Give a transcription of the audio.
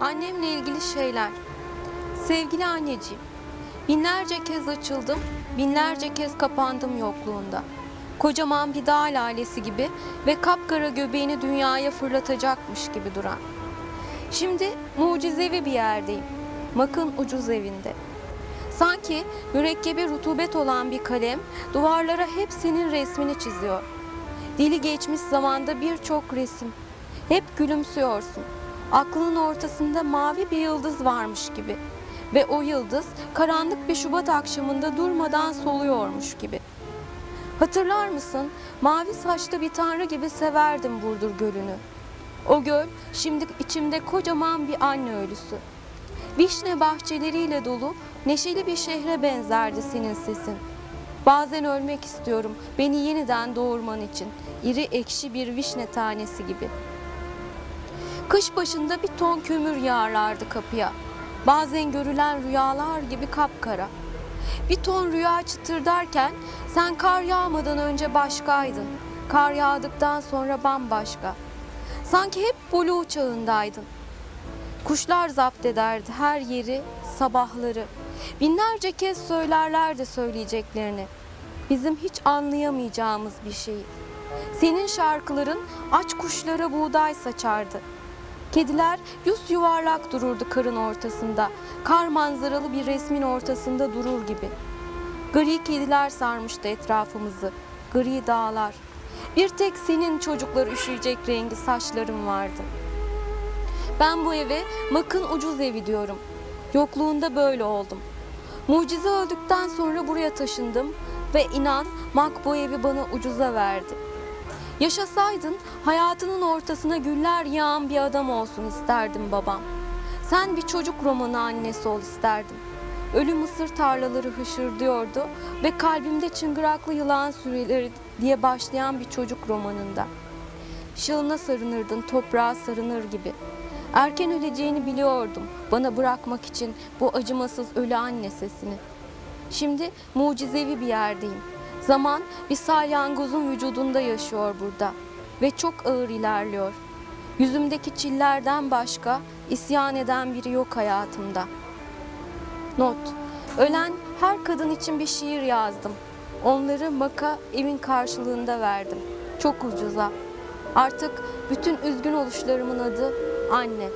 Annemle ilgili şeyler. Sevgili anneciğim, binlerce kez açıldım, binlerce kez kapandım yokluğunda. Kocaman bir dağ lalesi gibi ve kapkara göbeğini dünyaya fırlatacakmış gibi duran. Şimdi mucizevi bir yerdeyim. Makın ucuz evinde. Sanki mürekkebi rutubet olan bir kalem duvarlara hep senin resmini çiziyor. Dili geçmiş zamanda birçok resim. Hep gülümsüyorsun. Aklının ortasında mavi bir yıldız varmış gibi. Ve o yıldız karanlık bir Şubat akşamında durmadan soluyormuş gibi. Hatırlar mısın? Mavi saçlı bir tanrı gibi severdim Burdur Gölü'nü. O göl şimdi içimde kocaman bir anne ölüsü. Vişne bahçeleriyle dolu neşeli bir şehre benzerdi senin sesin. Bazen ölmek istiyorum beni yeniden doğurman için. İri ekşi bir vişne tanesi gibi. Kış başında bir ton kömür yağarlardı kapıya. Bazen görülen rüyalar gibi kapkara. Bir ton rüya çıtırdarken sen kar yağmadan önce başkaydın. Kar yağdıktan sonra bambaşka. Sanki hep buluğ çağındaydın. Kuşlar zapt ederdi her yeri, sabahları. Binlerce kez söylerlerdi söyleyeceklerini. Bizim hiç anlayamayacağımız bir şeyi. Senin şarkıların aç kuşlara buğday saçardı. Kediler yüz yuvarlak dururdu karın ortasında. Kar manzaralı bir resmin ortasında durur gibi. Gri kediler sarmıştı etrafımızı. Gri dağlar. Bir tek senin çocuklar üşüyecek rengi saçların vardı. Ben bu eve makın ucuz evi diyorum. Yokluğunda böyle oldum. Mucize öldükten sonra buraya taşındım ve inan Mak bu evi bana ucuza verdi. Yaşasaydın hayatının ortasına güller yağan bir adam olsun isterdim babam. Sen bir çocuk romanı annesi ol isterdim. Ölü mısır tarlaları hışırdıyordu ve kalbimde çıngıraklı yılan sürüleri diye başlayan bir çocuk romanında. Şılına sarınırdın toprağa sarınır gibi. Erken öleceğini biliyordum bana bırakmak için bu acımasız ölü anne sesini. Şimdi mucizevi bir yerdeyim. Zaman bir salyangozun vücudunda yaşıyor burada ve çok ağır ilerliyor. Yüzümdeki çillerden başka isyan eden biri yok hayatımda. Not. Ölen her kadın için bir şiir yazdım. Onları maka evin karşılığında verdim. Çok ucuza. Artık bütün üzgün oluşlarımın adı anne.